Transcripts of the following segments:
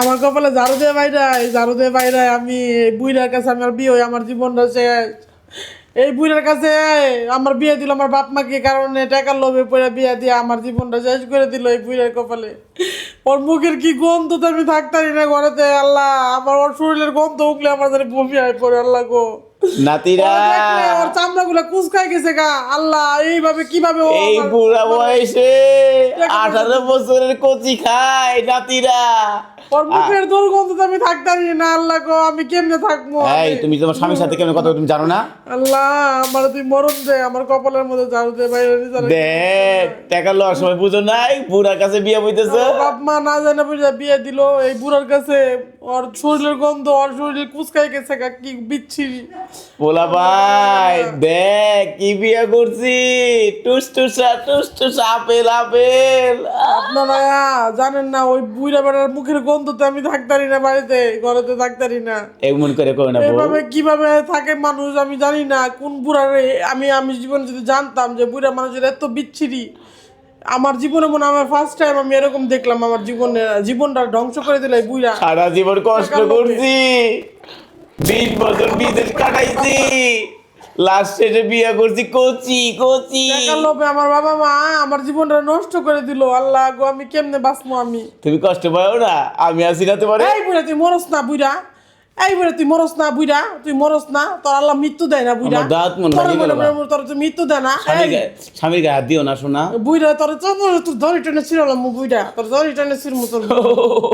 আমার কপালে ঝাড়ু দিয়ে বাইরাই ঝাড়ু দিয়ে বাইরে আমি এই বুইরার কাছে আমার বিয়ে হয়ে আমার জীবনটা শেষ। এই বুইরার কাছে আমার বিয়ে দিল, আমার বাপ মাকে কারণে টাকার লোভে পড়ে বিয়ে দিয়ে আমার জীবনটা শেষ করে দিল এই বুইরার কপালে? ওর মুখের কি গন্ধ তো আমি থাকতারি না ঘরেতে, আল্লাহ। আমার ওর শরীরের গন্ধ উঠলে আমার জানি বমি হয় পড়ে, আল্লাহ গো। নাতিরা। ওর দেখলে ওর চামড়া গুলা কুচকাই গেছে গা। আল্লাহ এইভাবে কীভাবে এই আমার- বুড়া বয়সে আঠারো বছরের কচি খায় নাতিরা। ওর মুখের দুর্গন্ধ আমি থাকতারি না আল্লাহ গো আমি কেমনে থাকব? এই তুমি তোমার স্বামীর সাথে কেমন কথা তুমি জানো না? আল্লাহ আমার তুই মরণ দে আমার কপালের মধ্যে ঝাড়ু দে বাইরে নিয়ে টাকা লওয়ার সময় বুঝো নাই বুড়ার কাছে বিয়ে বইতেছে বাপ মা না জানে বুঝে বিয়ে দিল এই বুড়ার কাছে ওর শরীরের গন্ধ ওর শরীর কুচকাই গেছে গা, কি বিচ্ছিরি। বলা ভাই দেখ কি বিয়ে করছি? টুস টুসা টুস টুসা আপেল আপেল। আপনারা জানেন না ওই বুড়া বেড়ার মুখের আমি থাকতারি না বাড়িতে ঘরেতে থাকতারি না। এমন করে করো না এভাবে কীভাবে থাকে মানুষ আমি জানি না কোন বুড়ার আমি আমি জীবন যদি জানতাম যে বুড়া মানুষের এত বিচ্ছিরি আমার জীবনে মনে হয় আমার ফার্স্ট টাইম আমি এরকম দেখলাম আমার জীবনে জীবনটা ধ্বংস করে দিল এই বুড়া সারা জীবন কষ্ট করছি। বিশ বছর বিদেশ কাটাইছি। লাস্ট শেষে বিয়ে করছি কোচি কোচি। লোভে আমার বাবা মা আমার জীবনটা নষ্ট করে দিল। আল্লাহ গো আমি কেমনে বাঁচবো আমি? তুমি কষ্ট পাও না? আমি আছি না তোমার। এই বুড়া তুই মরস না বুড়া। এই বুড়া তুই মরস না বুড়া তুই মরস না তোর আল্লাহ মৃত্যু দেয় না আমার দাঁত মনে তোর মনে তোর তো মৃত্যু দেয় না স্বামীর গায়ে হাত দিও না শোনা। বুইরা তোর তো তোর ধরি টেনে ছিড়লাম মু বুইরা তোর ধরি টেনে ছিড়মু তোর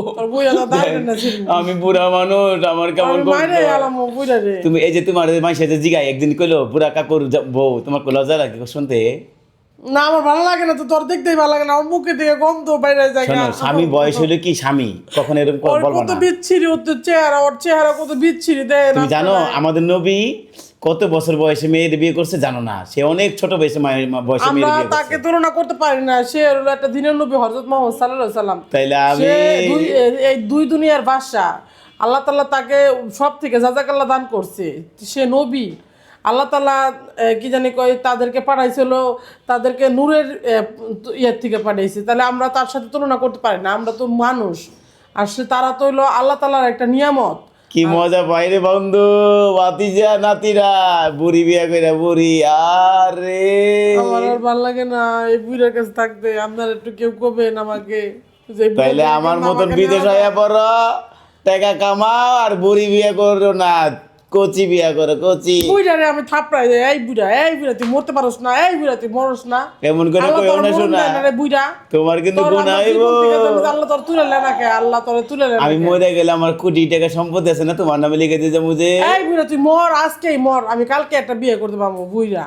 তোর বুইরা তোর দাঁড়ি টেনে ছিড়মু আমি বুড়া মানুষ আমার কেমন মাইরে আলাম বুইরা রে। তুমি এই যে তোমার মাইসে যে জিগাই একদিন কইলো বুড়া কাকুর বউ তোমার কো লজ্জা লাগে শুনতে? না আমার ভালো লাগে না তো তোর দেখতেই ভালো লাগে না আমার মুখে গন্ধ বাইরে যায় শোনো স্বামী বয়স হলে কি স্বামী? কখন এরকম বলব কত বিচ্ছিরি ওর তো চেহারা ওর চেহারা কত বিচ্ছিরি দেয় না তুমি জানো আমাদের নবী কত বছর বয়সে মেয়ের বিয়ে করছে জানো না? সে অনেক ছোট বয়সে মায়ের বয়সে আমরা মেয়ের বিয়ে তাকে তুলনা করতে পারি না সে হলো একটা দিনের নবী হজরত মোহাম্মদ সাল্লাহ সাল্লাম। তাইলে আমি এই দুই দুনিয়ার বাদশা আল্লাহ তাল্লাহ তাকে সব থেকে জাজাকাল্লা দান করছে সে নবী। আল্লাহ তালা কি জানি কয় তাদেরকে পাঠাইছিল তাদেরকে নূরের ইয়ের থেকে পাঠাইছে। তাহলে আমরা তার সাথে তুলনা করতে পারি না আমরা তো মানুষ। আর সে তারা তো হলো আল্লাহ তাল্লাহর একটা নিয়ামত। কি মজা পাইরে বন্ধু বাতিজা নাতিরা বুড়ি বিয়া কইরা বুড়ি আরে। আমার আর ভালো লাগে না এই বুড়ের কাছে থাকতে আপনার একটু কেউ কবেন আমাকে? তাইলে আমার মতন বিদেশ হয়ে পড়ো টাকা কামাও আর বুড়ি বিয়ে করো না। কচি বিয়া করে কচি। বুড়া রে আমি থাপড়াই দেই এই বুড়া এই বুড়া তুই মরতে পারোস না এই বুড়া তুই মরস না। এমন করে কই না শোনা? আরে রে বুড়া তোমার কিন্তু গুণ হইব। আল্লাহ তোর তুলে লে না কে আল্লাহ তোর তুলে লে আমি? মরে গেলে আমার কোটি টাকা সম্পদ আছে না তোমার নামে লিখে দিয়ে যাব যে। এই বুড়া তুই মর আজকেই মর আমি কালকে একটা বিয়ে করতে পারব বুড়া